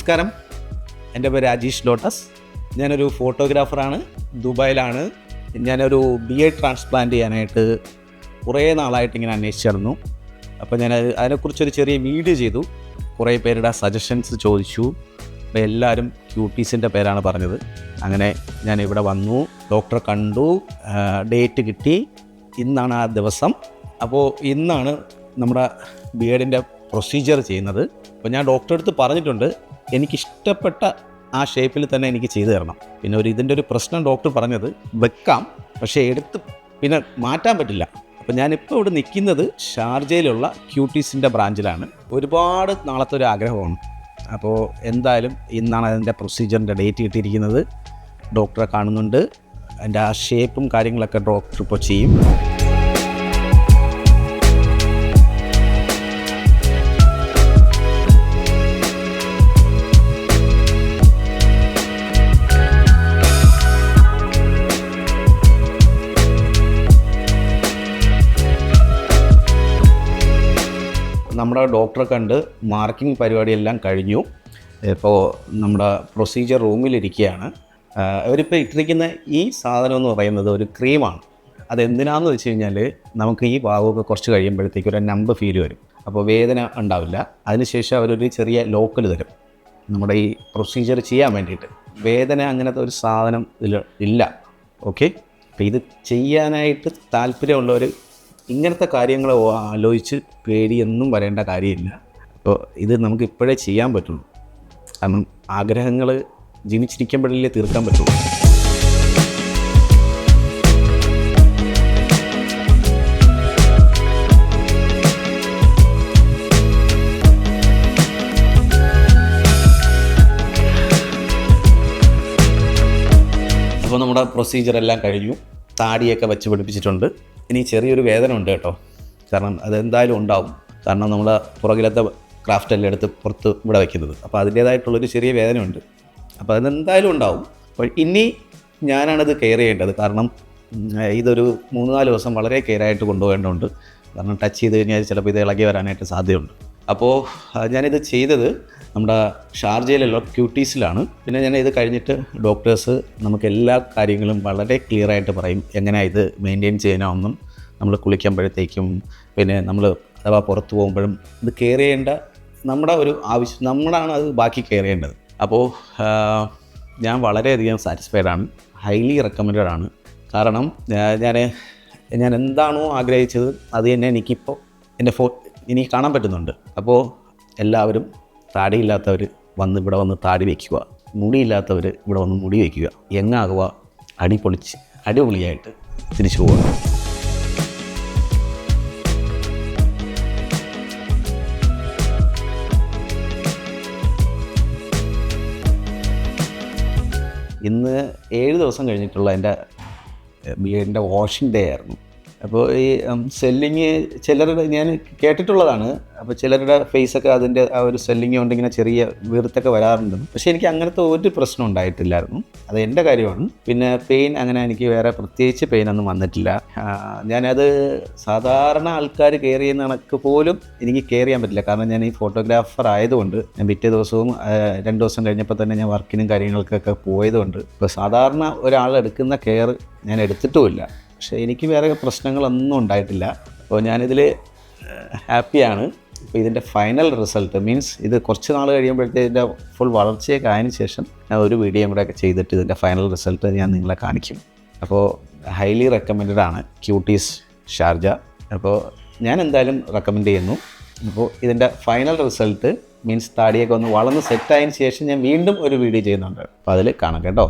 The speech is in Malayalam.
നമസ്കാരം. എന്റെ പേര് രാജീഷ് ലോട്ടസ്. ഞാനൊരു ഫോട്ടോഗ്രാഫറാണ്. ദുബായിലാണ്. ഞാനൊരു ബി എ ട്രാൻസ്പ്ലാന്റ് ചെയ്യാനായിട്ട് കുറേ നാളായിട്ട് ഇങ്ങനെ അന്വേഷിച്ചിരുന്നു അപ്പോൾ ഞാൻ അത് അതിനെക്കുറിച്ചൊരു ചെറിയ വീഡിയോ ചെയ്തു. കുറേ പേരുടെ സജഷൻസ് ചോദിച്ചു. അപ്പോൾ എല്ലാവരും ക്യൂട്ടീസിന്റെ പേരാണ് പറഞ്ഞത്. അങ്ങനെ ഞാൻ ഇവിടെ വന്നു. ഡോക്ടറെ കണ്ടു. ഡേറ്റ് കിട്ടി. ഇന്നാണ് ആ ദിവസം. അപ്പോൾ ഇന്നാണ് നമ്മുടെ ബി എഡിന്റെ പ്രൊസീജിയർ ചെയ്യുന്നത്. അപ്പോൾ ഞാൻ ഡോക്ടറെ അടുത്ത് പറഞ്ഞിട്ടുണ്ട് എനിക്കിഷ്ടപ്പെട്ട ആ ഷേപ്പിൽ തന്നെ എനിക്ക് ചെയ്തു തരണം. പിന്നെ ഒരു ഇതിന്റെ ഒരു പ്രശ്നം ഡോക്ടർ പറഞ്ഞത് വെക്കാം പക്ഷേ എടുത്ത് പിന്നെ മാറ്റാൻ പറ്റില്ല. അപ്പോൾ ഞാനിപ്പോൾ ഇവിടെ നിൽക്കുന്നത് ഷാർജയിലുള്ള ക്യൂട്ടീസിന്റെ ബ്രാഞ്ചിലാണ്. ഒരുപാട് നാളത്തെ ഒരു ആഗ്രഹമാണ്. അപ്പോൾ എന്തായാലും ഇന്നാണ് അതിന്റെ പ്രൊസീജിയറിന്റെ ഡേറ്റ് കിട്ടിയിരിക്കുന്നത്. ഡോക്ടറെ കാണുന്നുണ്ട്. അതിന്റെ ആ ഷേപ്പും കാര്യങ്ങളൊക്കെ ഡോക്ടർ ഇപ്പോൾ ചെയ്യും. നമ്മുടെ ഡോക്ടറെ കണ്ട് മാർക്കിംഗ് പരിപാടിയെല്ലാം കഴിഞ്ഞു. ഇപ്പോൾ നമ്മുടെ പ്രൊസീജിയർ റൂമിലിരിക്കുകയാണ് അവരിപ്പോൾ ഇട്ടിരിക്കുന്ന ഈ സാധനം എന്ന് പറയുന്നത് ഒരു ക്രീമാണ്. അതെന്തിനാന്ന് വെച്ച് കഴിഞ്ഞാൽ നമുക്ക് ഈ ഭാഗമൊക്കെ കുറച്ച് കഴിയുമ്പോഴത്തേക്ക് ഒരു നമ്പ് ഫീൽ വരും. അപ്പോൾ വേദന ഉണ്ടാവില്ല. അതിനുശേഷം അവരൊരു ചെറിയ ലോക്കൽ തരും. നമ്മുടെ ഈ പ്രൊസീജിയർ ചെയ്യാൻ വേണ്ടിയിട്ട്. വേദന അങ്ങനത്തെ ഒരു സാധനം ഇതിൽ ഇല്ല. ഓക്കെ? അപ്പോൾ ഇത് ചെയ്യാനായിട്ട് താല്പര്യമുള്ളവർ ഇങ്ങനത്തെ കാര്യങ്ങൾ ആലോചിച്ച് പേടിയൊന്നും വരേണ്ട കാര്യമില്ല. അപ്പോൾ ഇത് നമുക്ക് ഇപ്പോഴേ ചെയ്യാൻ പറ്റുള്ളൂ. കാരണം ആഗ്രഹങ്ങൾ ജനിച്ചിരിക്കുമ്പോഴല്ലേ തീർക്കാൻ പറ്റുള്ളൂ. അപ്പോൾ നമ്മുടെ പ്രൊസീജിയർ എല്ലാം കഴിഞ്ഞു. താടിയൊക്കെ വെച്ച് പിടിപ്പിച്ചിട്ടുണ്ട്. ഇനി ചെറിയൊരു വേദന ഉണ്ട് കേട്ടോ. കാരണം അതെന്തായാലും ഉണ്ടാവും. കാരണം നമ്മൾ പുറകിലത്തെ ക്രാഫ്റ്റ് എടുത്ത് പുറത്ത് ഇവിടെ വയ്ക്കുന്നത് അപ്പോൾ അതിന്റേതായിട്ടുള്ളൊരു ചെറിയ വേദനയുണ്ട്. അപ്പോൾ അതെന്തായാലും ഉണ്ടാവും. അപ്പോൾ ഇനി ഞാനാണിത് കെയർ ചെയ്യേണ്ടത്. കാരണം ഇതൊരു മൂന്ന് നാല് ദിവസം വളരെ കെയർ ആയിട്ട് കൊണ്ടുപോകേണ്ടതുണ്ട്. കാരണം ടച്ച് ചെയ്ത് കഴിഞ്ഞാൽ ചിലപ്പോൾ ഇത് ഇളകി വരാനായിട്ട് സാധ്യതയുണ്ട്. അപ്പോൾ ഞാനിത് ചെയ്തത് നമ്മുടെ ഷാർജയിലുള്ള ക്യൂട്ടീസിലാണ്. പിന്നെ ഞാൻ ഇത് കഴിഞ്ഞിട്ട് ഡോക്ടേഴ്സ് നമുക്ക് എല്ലാ കാര്യങ്ങളും വളരെ ക്ലിയർ ആയിട്ട് പറയും. എങ്ങനെയാണ് ഇത് മെയിന്റെയിൻ ചെയ്യണമെന്നും നമ്മൾ കുളിക്കുമ്പോഴത്തേക്കും പിന്നെ നമ്മൾ അഥവാ പുറത്തു പോകുമ്പോഴും ഇത് കെയർ ചെയ്യേണ്ട നമ്മുടെ ഒരു ആവശ്യം നമ്മളാണ് അത് ബാക്കി കെയർ ചെയ്യേണ്ടത്. അപ്പോൾ ഞാൻ വളരെയധികം സാറ്റിസ്ഫൈഡ് ആണ്. ഹൈലി റെക്കമെൻഡഡ് ആണ്. കാരണം ഞാൻ ഞാൻ എന്താണോ ആഗ്രഹിച്ചത് അത് തന്നെ എനിക്കിപ്പോൾ എന്റെ ഫോ എനിക്ക് കാണാൻ പറ്റുന്നുണ്ട്. അപ്പോൾ എല്ലാവരും താടിയില്ലാത്തവർ വന്ന് ഇവിടെ വന്ന് താടി വയ്ക്കുക മുടിയില്ലാത്തവർ ഇവിടെ വന്ന് മുടി വയ്ക്കുക എങ്ങാകുക അടിപൊളിച്ച് അടിപൊളിയായിട്ട് തിരിച്ചു പോവുക. ഇന്ന് ഏഴ് ദിവസം കഴിഞ്ഞിട്ടുള്ള എന്റെ ബി വാഷിംഗ് ഡേ ആയിരുന്നു. അപ്പോൾ ഈ സെല്ലിങ് ചിലരുടെ ഞാൻ കേട്ടിട്ടുള്ളതാണ്. അപ്പോൾ ചിലരുടെ ഫേസൊക്കെ അതിന്റെ ആ ഒരു സെല്ലിങ് കൊണ്ട് ഇങ്ങനെ ചെറിയ വീർത്തൊക്കെ വരാറുണ്ട്. പക്ഷേ എനിക്ക് അങ്ങനത്തെ ഒരു പ്രശ്നം ഉണ്ടായിട്ടില്ലായിരുന്നു. അത് എന്റെ കാര്യമാണ്. പിന്നെ പെയിൻ അങ്ങനെ എനിക്ക് വേറെ പ്രത്യേകിച്ച് പെയിൻ ഒന്നും വന്നിട്ടില്ല. ഞാനത് സാധാരണ ആൾക്കാർ ചെയ്യുന്ന കണക്ക് പോലും എനിക്ക് കെയർ ചെയ്യാൻ പറ്റില്ല. കാരണം ഞാൻ ഈ ഫോട്ടോഗ്രാഫർ ആയതുകൊണ്ട് ഞാൻ പിറ്റേ ദിവസവും രണ്ട് ദിവസം കഴിഞ്ഞപ്പോൾ തന്നെ ഞാൻ വർക്കിനും കാര്യങ്ങൾക്കൊക്കെ പോയതുകൊണ്ട്. ഇപ്പോൾ സാധാരണ ഒരാൾ എടുക്കുന്ന കെയർ ഞാൻ എടുത്തിട്ടുമില്ല. പക്ഷേ എനിക്ക് വേറെ പ്രശ്നങ്ങളൊന്നും ഉണ്ടായിട്ടില്ല. അപ്പോൾ ഞാനിതിൽ ഹാപ്പിയാണ്. അപ്പോൾ ഇതിന്റെ ഫൈനൽ റിസൾട്ട് മീൻസ് ഇത് കുറച്ച് നാൾ കഴിയുമ്പോഴത്തേതിന്റെ ഫുൾ വളർച്ചയൊക്കെ ആയതിനു ശേഷം ഞാൻ ഒരു വീഡിയോ കൂടെ ഒക്കെ ചെയ്തിട്ട് ഇതിന്റെ ഫൈനൽ റിസൾട്ട് ഞാൻ നിങ്ങളെ കാണിക്കും. അപ്പോൾ ഹൈലി റെക്കമെൻഡഡ് ആണ് ക്യൂട്ടീസ് ഷാർജ. അപ്പോൾ ഞാൻ എന്തായാലും റെക്കമെൻഡ് ചെയ്യുന്നു. അപ്പോൾ ഇതിന്റെ ഫൈനൽ റിസൾട്ട് മീൻസ് താടിയൊക്കെ ഒന്ന് വളർന്ന് സെറ്റായതിനു ശേഷം ഞാൻ വീണ്ടും ഒരു വീഡിയോ ചെയ്യുന്നുണ്ട്. അപ്പോൾ അതിൽ കാണാം കേട്ടോ.